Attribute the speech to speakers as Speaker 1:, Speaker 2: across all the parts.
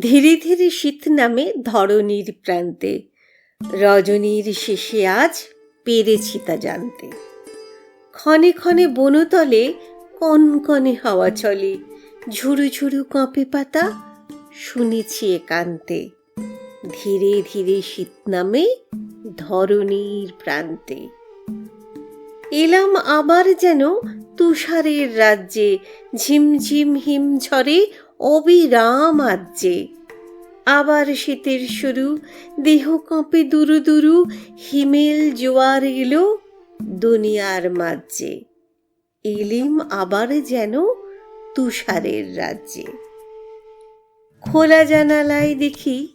Speaker 1: ধীরে ধীরে শীত নামে ধরণীর প্রান্তে। রজনীর শেষে আজ পেরেছি তা জানতে। ক্ষণে ক্ষণে বনতলে কনকনে হাওয়া চলে। ঝুরু ঝুরু কাঁপে পাতা শুনেছি একান্তে। ধীরে ধীরে শীত নামে ধরণীর প্রান্তে। এলাম আবার যেন তুষারের রাজ্যে। ঝিমঝিম হিম ঝরে অবিরাম আজ্যে আবার শীতের শুরু, দেহ কাঁপে দুরু দুরু, হিমেল জোয়ার এলো দুনিয়ার মাঝে। এলিম আবার যেন তুষারের রাজ্যে। খোলা জানালায় দেখি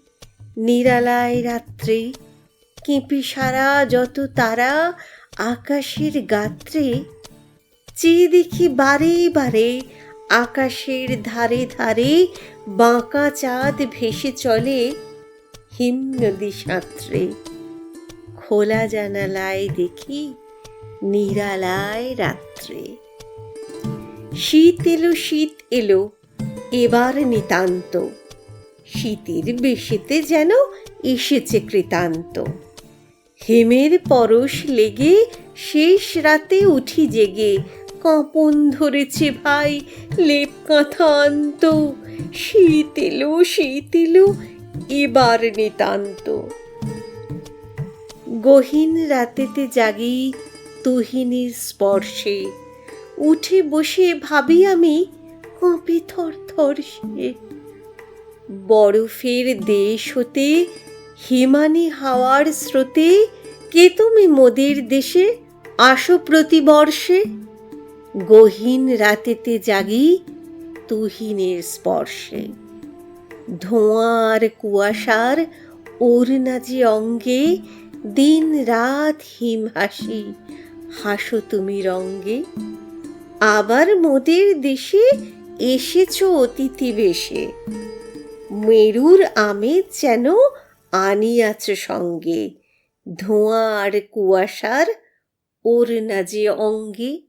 Speaker 1: নিরালায় রাত্রে কেঁপে সারা যত তারা আকাশের গাত্রে, চেয়ে দেখি বারে বারে আকাশের ধারে ধারে বাঁকা চাঁদ ভেসে চলে হিম নদী সাঁতরে খোলা জানালায় দেখি নিরালায় রাত্রে। শীত এলো শীত এলো, এবার নিতান্ত। শীতের বেশিতে যেন এসেছে কৃতান্ত। হেমের পরশ লেগে শেষ রাতে উঠি জেগে কাঁপন ধরেছে ভাই লেপ কাঁথা আন্ত শীত এলো শীত এলো এবার নিতান্ত। গহীন রাতেতে জাগি তুহিনীর স্পর্শে, উঠে বসে ভাবি আমি কাঁপি থর থর সে। বরফের দেশ হতে, হিমানি হাওয়ার স্রোতে, কে তুমি মোদের দেশে? আসো প্রতিবর্ষে গহীন রাতেতে জাগি তুহিনের স্পর্শে। ধোঁয়ার কুয়াশার ওরনাজি অঙ্গে দিন রাত হিম হাসি হাসো তুমি রঙ্গে। আবার মোদের দেশে এসেছ অতিথি বেশে। মেরুর আমেজ যেন আনিয়াছ সঙ্গে। ধোঁয়ার কুয়াশার ওর না যে অঙ্গে।